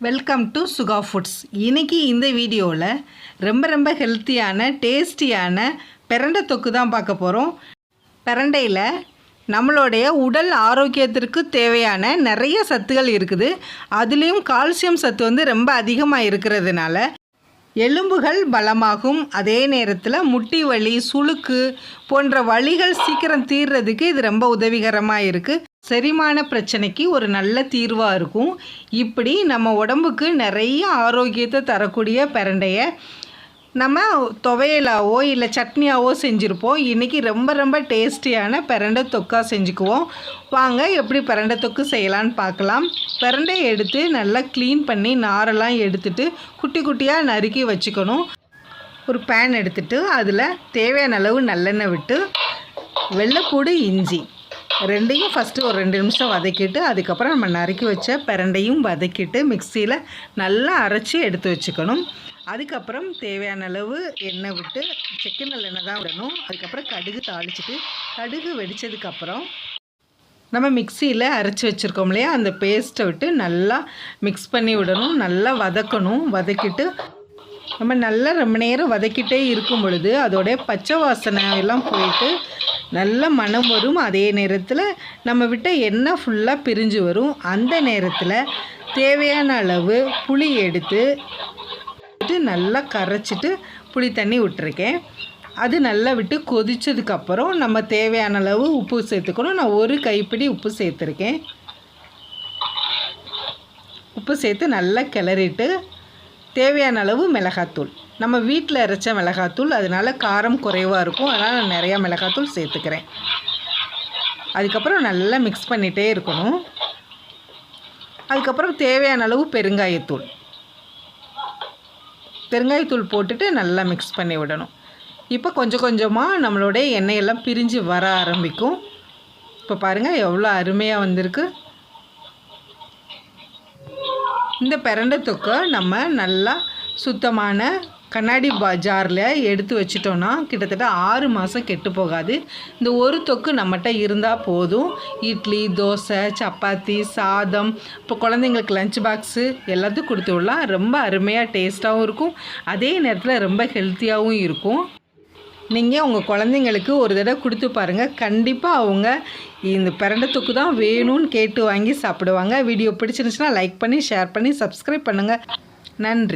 Welcome to Suga foods இன்றைக்கி இந்த வீடியோவில் ரொம்ப ரொம்ப ஹெல்த்தியான டேஸ்டியான பிரண்டை தொக்கு தான் பார்க்க போகிறோம் பிரண்டையில் நம்மளுடைய உடல் ஆரோக்கியத்திற்கு தேவையான நிறைய சத்துகள் இருக்குது. அதுலேயும் கால்சியம் சத்து வந்து ரொம்ப அதிகமாக இருக்கிறதுனால எலும்புகள் பலமாகும். அதே நேரத்தில் முட்டி வலி சுளுக்கு போன்ற வலிகள் சீக்கிரம் தீர்றதுக்கு இது ரொம்ப உதவிகரமாக இருக்குது செரிமான பிரச்சனைக்கு ஒரு நல்ல தீர்வாக இருக்கும். இப்படி நம்ம உடம்புக்கு நிறைய ஆரோக்கியத்தை தரக்கூடிய பிரண்டையை நம்ம துவையலாவோ இல்லை சட்னியாவோ செஞ்சுருப்போம். இன்றைக்கி ரொம்ப ரொம்ப டேஸ்டியான பிரண்டை தொக்கா செஞ்சுக்குவோம். வாங்க எப்படி பிரண்டை தொக்கு செய்யலான்னு பார்க்கலாம். பிரண்டையை எடுத்து நல்லா க்ளீன் பண்ணி நாரெல்லாம் எடுத்துட்டு குட்டி குட்டியாக நறுக்கி வச்சுக்கணும். ஒரு பேன் எடுத்துட்டு அதில் தேவையான அளவு நல்லெண்ணெய் விட்டு வெள்ளைப்பூடு இஞ்சி. ரெண்டையும் ஃபஸ்ட்டு ஒரு ரெண்டு நிமிஷம் வதக்கிட்டு அதுக்கப்புறம் நம்ம நறுக்கி வச்ச பிரண்டையும் வதக்கிட்டு மிக்சியில் நல்லா அரைச்சி எடுத்து வச்சுக்கணும். அதுக்கப்புறம் தேவையான அளவு எண்ணெய் விட்டு செக்கு நல்லெண்ணெய் தான் விடணும். அதுக்கப்புறம் கடுகு தாளிச்சிட்டு கடுகு வெடித்ததுக்கப்புறம் நம்ம மிக்சியில் அரைச்சி வச்சுருக்கோம் இல்லையா? அந்த பேஸ்ட்டை விட்டு நல்லா மிக்ஸ் பண்ணி விடணும். நல்லா வதக்கணும். வதக்கிட்டு நம்ம நல்லா ரொம்ப நேரம் வதக்கிட்டே இருக்கும் பொழுது அதோடைய பச்சை வாசனை எல்லாம் போயிட்டு நல்ல மனம் வரும் அதே நேரத்தில் நம்ம விட்ட எண்ணெய் ஃபுல்லாக பிரிஞ்சு வரும். அந்த நேரத்தில் தேவையான அளவு புளி எடுத்து விட்டு நல்லா கரைச்சிட்டு புளி தண்ணி விட்டுருக்கேன். அது நல்லா விட்டு கொதித்ததுக்கப்புறம் நம்ம தேவையான அளவு உப்பு சேர்த்துக்கணும். நான் ஒரு கைப்பிடி உப்பு சேர்த்துருக்கேன். உப்பு சேர்த்து நல்லா கிளறிட்டு தேவையான அளவு மிளகாத்தூள். நம்ம வீட்டில் அரைச்ச மிளகாத்தூள் அதனால் காரம் குறைவாக இருக்கும். அதனால் நான் நிறையா மிளகாத்தூள் சேர்த்துக்கிறேன். அதுக்கப்புறம் நல்லா மிக்ஸ் பண்ணிகிட்டே இருக்கணும். அதுக்கப்புறம் தேவையான அளவு பெருங்காயத்தூள். பெருங்காயத்தூள் போட்டுட்டு நல்லா மிக்ஸ் பண்ணி விடணும். இப்போ கொஞ்சம் கொஞ்சமாக நம்மளுடைய எண்ணெயெல்லாம் பிரிஞ்சு வர ஆரம்பிக்கும். இப்போ பாருங்கள் எவ்வளோ அருமையாக வந்திருக்கு. இந்த பிரண்டை தொக்கை நம்ம நல்லா சுத்தமான கண்ணாடி பா ஜாரில் எடுத்து வச்சிட்டோன்னா கிட்டத்தட்ட ஆறு மாதம் கெட்டு போகாது. இந்த ஒரு தொக்கு நம்மகிட்ட இருந்தால் போதும். இட்லி தோசை சப்பாத்தி சாதம் இப்போ குழந்தைங்களுக்கு லஞ்ச் பாக்ஸு எல்லாத்துக்கும் கொடுத்து விடலாம். ரொம்ப அருமையாக டேஸ்ட்டாகவும் இருக்கும். அதே நேரத்தில் ரொம்ப ஹெல்த்தியாகவும் இருக்கும். நீங்கள் உங்கள் குழந்தைங்களுக்கு ஒரு தடவை கொடுத்து பாருங்கள் கண்டிப்பாக அவங்க இந்த பிறண்ட தொக்கு தான் வேணும்னு கேட்டு வாங்கி சாப்பிடுவாங்க. வீடியோ பிடிச்சிருந்துச்சுன்னா லைக் பண்ணி ஷேர் பண்ணி சப்ஸ்கிரைப் பண்ணுங்கள் நன்றி.